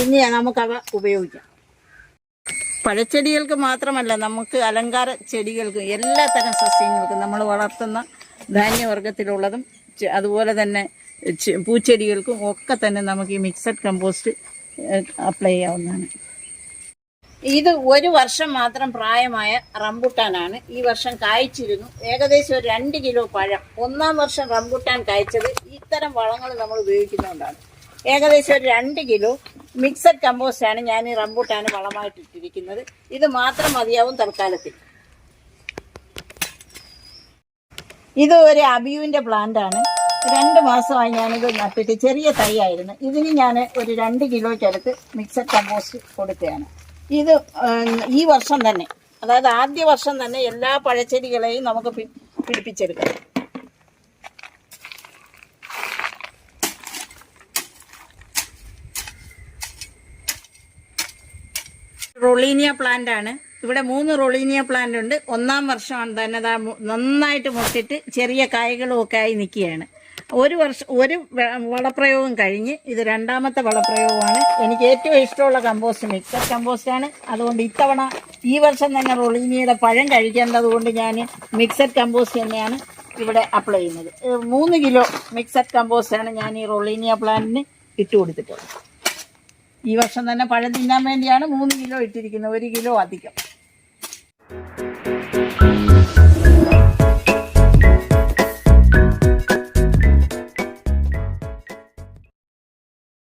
ഇനി നമുക്കവ ഉപയോഗിക്കാം. പഴച്ചെടികൾക്ക് മാത്രമല്ല നമുക്ക് അലങ്കാര ചെടികൾക്കും എല്ലാ തരം സസ്യങ്ങൾക്കും നമ്മൾ വളർത്തുന്ന ധാന്യവർഗത്തിലുള്ളതും അതുപോലെ തന്നെ പൂച്ചെടികൾക്കും ഒക്കെ തന്നെ നമുക്ക് ഈ മിക്സഡ് കമ്പോസ്റ്റ് അപ്ലൈ ചെയ്യാവുന്നതാണ്. ഇത് ഒരു വർഷം മാത്രം പ്രായമായ റംബുട്ടാനാണ്. ഈ വർഷം കായ്ച്ചിരുന്നു. ഏകദേശം ഒരു രണ്ട് കിലോ പഴം. ഒന്നാം വർഷം റംബുട്ടാൻ കായ്ച്ചത് ഇത്തരം വളങ്ങൾ നമ്മൾ ഉപയോഗിക്കുന്നതുകൊണ്ടാണ്. ഏകദേശം ഒരു രണ്ട് കിലോ മിക്സഡ് കമ്പോസ്റ്റ് ആണ് ഞാൻ ഈ റംബൂട്ടാണ് വളമായിട്ട് ഇട്ടിരിക്കുന്നത്. ഇത് മാത്രം മതിയാവും തൽക്കാലത്തിൽ. ഇത് ഒരു അബിയുവിന്റെ പ്ലാന്റ് ആണ്. രണ്ട് മാസമായി ഞാനിത് നട്ടിട്ട് ചെറിയ തൈ ആയിരുന്നു ഇതിന് ഞാൻ ഒരു രണ്ട് കിലോയ്ക്കടുത്ത് മിക്സഡ് കമ്പോസ്റ്റ് കൊടുക്കുകയാണ്. ഇത് ഈ വർഷം തന്നെ അതായത് ആദ്യ വർഷം തന്നെ എല്ലാ പഴച്ചെടികളെയും നമുക്ക് പിടിപ്പിച്ചെടുക്കാം. റൊളീനിയ പ്ലാന്റ് ആണ്. ഇവിടെ മൂന്ന് റൊളീനിയ പ്ലാന്റ് ഉണ്ട്. ഒന്നാം വർഷമാണ് തന്നെ നന്നായിട്ട് മുട്ടിട്ട് ചെറിയ കായ്കളും ഒക്കെ ആയി നിൽക്കുകയാണ്. ഒരു വർഷം ഒരു വളപ്രയോഗം കഴിഞ്ഞ് ഇത് രണ്ടാമത്തെ വളപ്രയോഗമാണ്. എനിക്ക് ഏറ്റവും ഇഷ്ടമുള്ള കമ്പോസ്റ്റ് മിക്സർ കമ്പോസ്റ്റ് ആണ്. അതുകൊണ്ട് ഇത്തവണ ഈ വർഷം തന്നെ റൊളീനിയുടെ പഴം കഴിക്കേണ്ടത് കൊണ്ട് ഞാൻ മിക്സഡ് കമ്പോസ്റ്റ് തന്നെയാണ് ഇവിടെ അപ്ലൈ ചെയ്യുന്നത്. മൂന്ന് കിലോ മിക്സഡ് കമ്പോസ്റ്റ് ആണ് ഞാൻ ഈ റൊളീനിയ പ്ലാന്റിന് ഇട്ട് കൊടുത്തിട്ടുള്ളത്. ഈ വർഷം തന്നെ പഴം തിന്നാൻ വേണ്ടിയാണ് മൂന്ന് കിലോ ഇട്ടിരിക്കുന്നത്. ഒരു കിലോ അധികം.